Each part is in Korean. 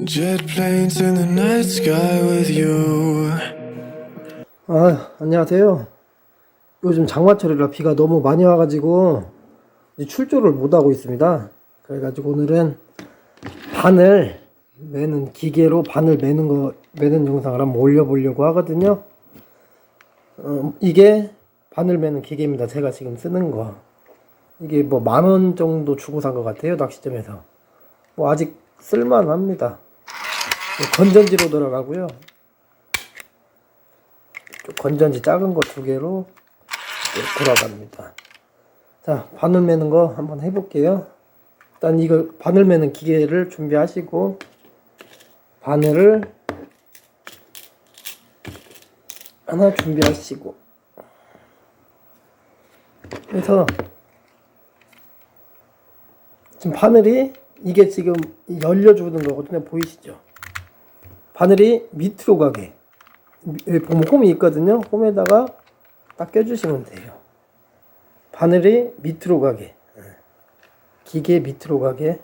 Jet planes in the night sky with you. 아, 안녕하세요. 요즘 장마철이라 비가 너무 많이 와가지고 이제 출조를 못하고 있습니다. 그래가지고 오늘은 바늘 매는 기계로 바늘 매는 거 매는 영상을 한번 올려보려고 하거든요. 어, 이게 바늘 매는 기계입니다. 제가 지금 쓰는 거. 이게 뭐 만 원 정도 주고 산 것 같아요. 낚시점에서. 뭐 아직 쓸만합니다. 건전지로 들어가고요. 좀 건전지 작은 거 두 개로 돌아갑니다. 자, 바늘 매는 거 한번 해볼게요. 일단 이거 바늘 매는 기계를 준비하시고 바늘을 하나 준비하시고 그래서 지금 바늘이 이게 지금 열려주는 거거든요. 보이시죠? 바늘이 밑으로 가게 보면 홈이 있거든요. 홈에다가 딱 껴주시면 돼요. 바늘이 밑으로 가게. 예. 기계 밑으로 가게.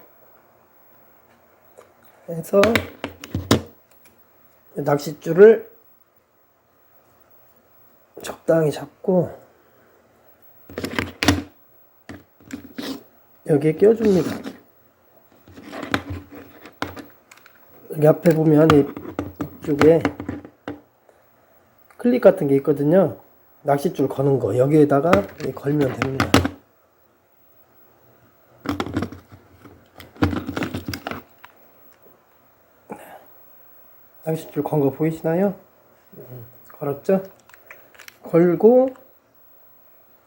해서 낚싯줄을 적당히 잡고 여기에 껴줍니다. 앞에 보면 이- 이쪽에 클립 같은 게 있거든요. 낚싯줄 거는 거 여기에다가 이 걸면 됩니다. 낚싯줄 건 거 보이시나요? 음, 걸었죠? 걸고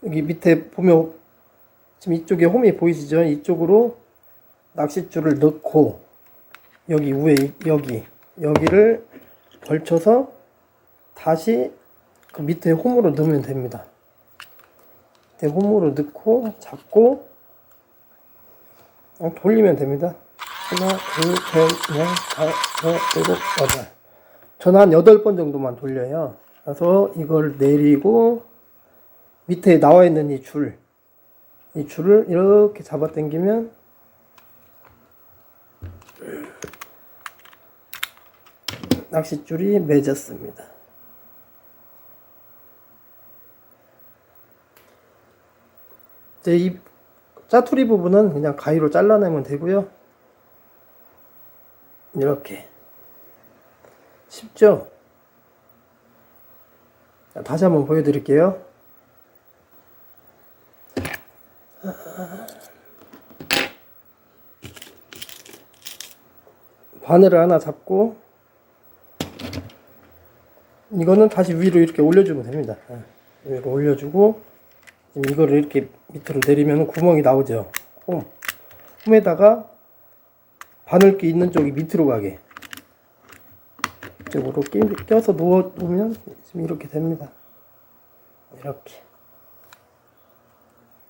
여기 밑에 보면 지금 이쪽에 홈이 보이시죠? 이쪽으로 낚싯줄을 넣고 여기 위에 여기 여기를 걸쳐서 다시 그 밑에 홈으로 넣으면 됩니다. 밑에 홈으로 넣고 잡고 돌리면 됩니다. 하나, 둘, 셋, 넷, 다섯, 여섯, 여덟. 저는 한 여덟 번 정도만 돌려요. 그래서 이걸 내리고 밑에 나와 있는 이 줄, 이 줄을 이렇게 잡아 당기면 낚싯줄이 맺었습니다. 이제 이 짜투리 부분은 그냥 가위로 잘라내면 되고요. 이렇게 쉽죠? 자, 다시 한번 보여드릴게요. 바늘을 하나 잡고 이거는 다시 위로 이렇게 올려주면 됩니다. 예, 위로 올려주고 이거를 이렇게 밑으로 내리면 구멍이 나오죠. 홈. 홈에다가 바늘기 있는 쪽이 밑으로 가게 이쪽으로 끼, 껴서 놓으면 지금 이렇게 됩니다. 이렇게.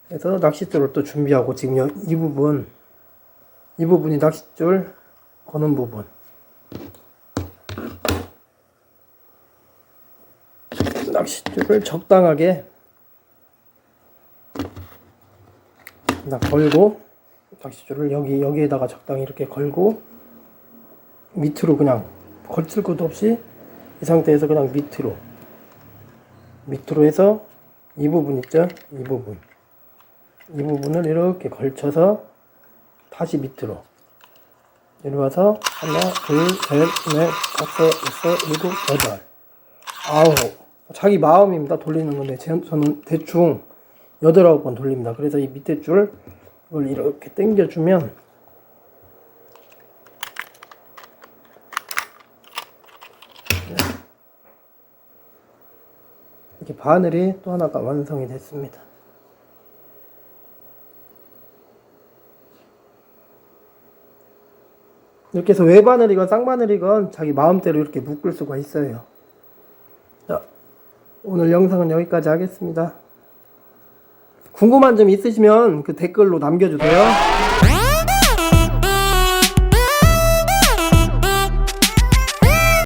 그래서 낚싯줄을 또 준비하고 지금 여, 이 부분 이 부분이 낚싯줄 거는 부분. 낚싯줄을 적당하게 나 걸고 낚싯줄을 여기 여기에다가 적당히 이렇게 걸고 밑으로 그냥 걸칠 것도 없이 이 상태에서 그냥 밑으로 밑으로 해서 이 부분 있죠? 이 부분. 이 부분을 이렇게 걸쳐서 다시 밑으로. 내려와서 하나 둘셋넷 다섯 여섯 일곱 여덟 아홉 자기 마음입니다. 돌리는 건데 제- 저는 대충 여덟 아홉 번 돌립니다. 그래서 이 밑에 줄 이걸 이렇게 당겨주면 이렇게 바늘이 또 하나가 완성이 됐습니다. 이렇게 해서 외바늘이건 쌍바늘이건 자기 마음대로 이렇게 묶을 수가 있어요. 자, 오늘 영상은 여기까지 하겠습니다. 궁금한 점 있으시면 그 댓글로 남겨주세요.